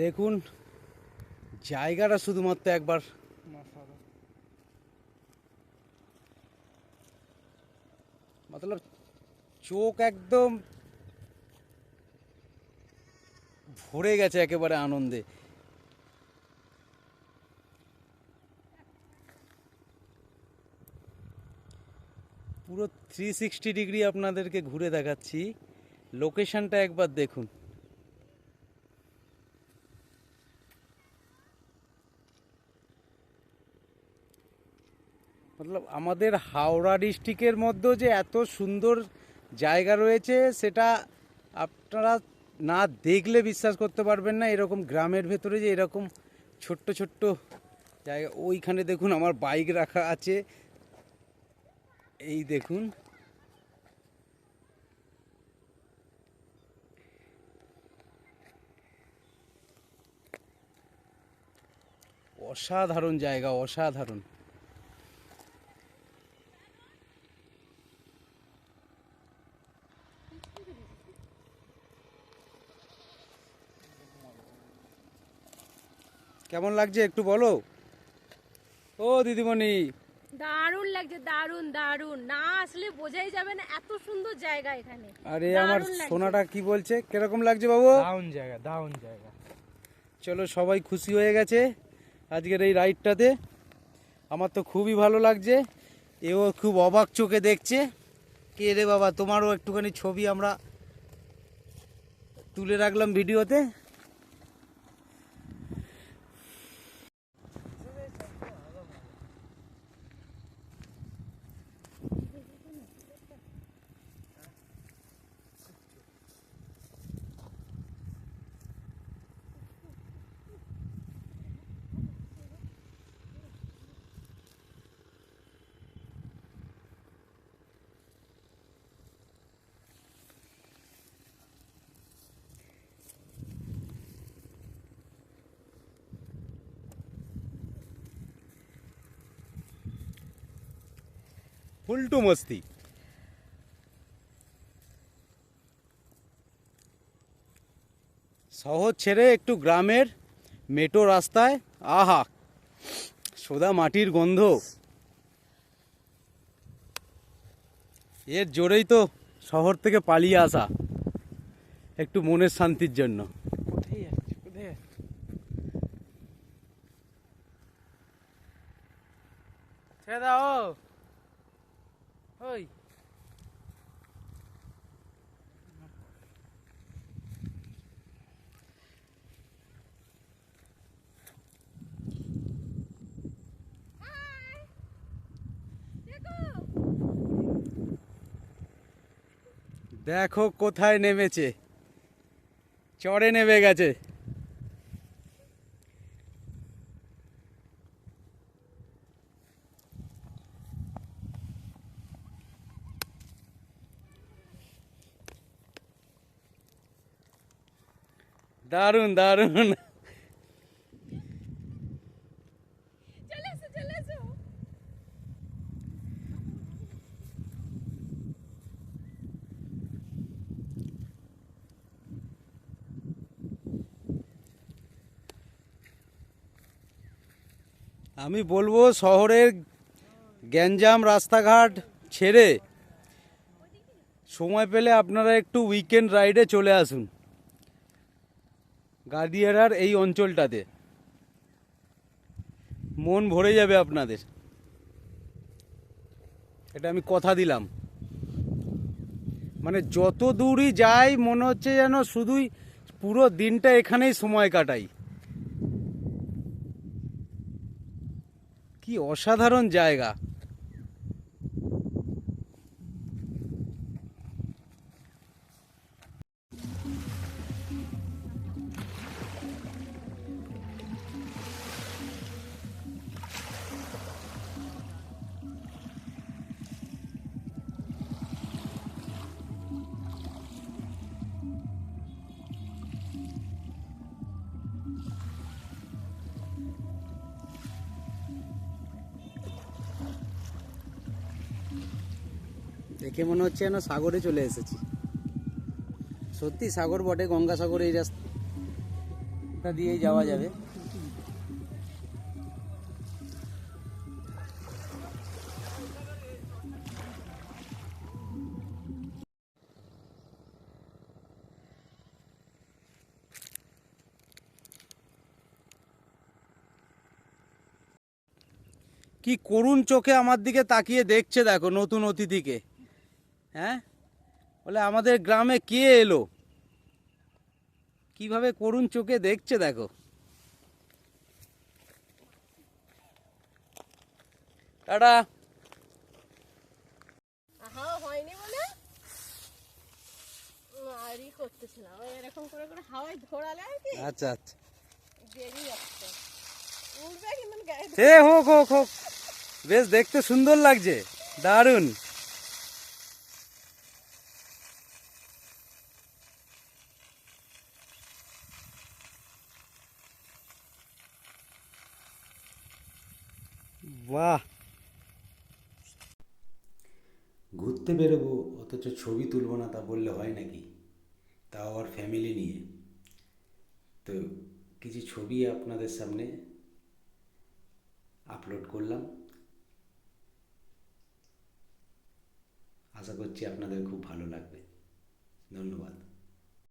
দেখুন, জায়গাটা শুধুমাত্র একবার। মতলব চোখ একদম ভরে গেছে একেবারে আনন্দে। পুরো থ্রি সিক্সটি ডিগ্রি আপনাদেরকে ঘুরে দেখাচ্ছি। লোকেশনটা একবার দেখুন মতলব আমাদের হাওড়া ডিস্ট্রিক্টের মধ্যেও যে এত সুন্দর জায়গা রয়েছে, সেটা আপনারা না দেখলে বিশ্বাস করতে পারবেন না। এরকম গ্রামের ভেতরে যে এরকম ছোট্ট ছোট্ট জায়গা, ওইখানে দেখুন আমার বাইক রাখা আছে। এই দেখুন। অসাধারণ জায়গা, অসাধারণ। কেমন লাগছে একটু বলো? ও দিদিমণি। দারুণ লাগছে দারুণ দারুণ। না আসলে বোঝাই যাবে না এত সুন্দর জায়গা এখানে। আরে আমার দারুণ। সোনাটা কি বলছে? কীরকম লাগছে বাবু? দাউন জায়গা দাউন জায়গা। চলো সবাই খুশি হয়ে গেছে আজকের এই রাইডটাতে। আমার তো খুবই ভালো লাগছে। এও খুব অবাক চোখে দেখছে। কে রে বাবা তোমারও একটুখানি ছবি আমরা তুলে রাখলাম ভিডিওতে। ফুলটু মস্তি। শহর ছেড়ে একটু গ্রামের মেটো রাস্তায়, আহা, সোদা মাটির গন্ধ। এর জোরেই তো শহর থেকে পালিয়ে আসা, একটু মনের শান্তির জন্য। ছেড়ে দাও। ওই। দেখো কোথায় নেমেছে। চড়ে নেমে গেছে। দারুণ দারুণ। আমি বলব শহরের গ্যাঞ্জাম রাস্তাঘাট ছেড়ে সময় পেলে আপনারা একটু উইকেন্ড রাইডে চলে আসুন। গাদিয়ারার এই অঞ্চলটাতে। মন ভরে যাবে আপনাদের। এটা আমি কথা দিলাম। মানে যত দূরই যাই, মনে হচ্ছে যেন শুধুই পুরো দিনটা এখানেই সময় কাটাই। কি অসাধারণ জায়গা। দেখে মনে হচ্ছে যেন সাগরে চলে এসেছি। সত্যি সাগর বটে, গঙ্গাসাগর এই রাস্তা রাস্তা দিয়েই যাওয়া যাবে। কি করুণ চোখে আমার দিকে তাকিয়ে দেখছে দেখো নতুন অতিথিকে। হ্যাঁ? বলে আমাদের গ্রামে কে এলো? কীভাবে করুণ চোখে দেখছে দেখো? টাটা। হাওয়া হয়নি বলে? আরই করতেছিলাম। এরকম করে করে হাওয়ায় ধরালে আর কি? আচ্ছা আচ্ছা। বেরিয়ে যাচ্ছে উঠবে কিন্তু গায়ে সে হোক হোক হোক। বেশ দেখতে সুন্দর লাগছে। দারুণ। বাহ। ঘুরতে বেরোবো, অথচ ছবি তুলবো না তা বললে হয় নাকি? তাও আবার ফ্যামিলি নিয়ে। তো কিছু ছবি আপনাদের সামনে আপলোড করলাম। আশা করছি আপনাদের খুব ভালো লাগবে। ধন্যবাদ।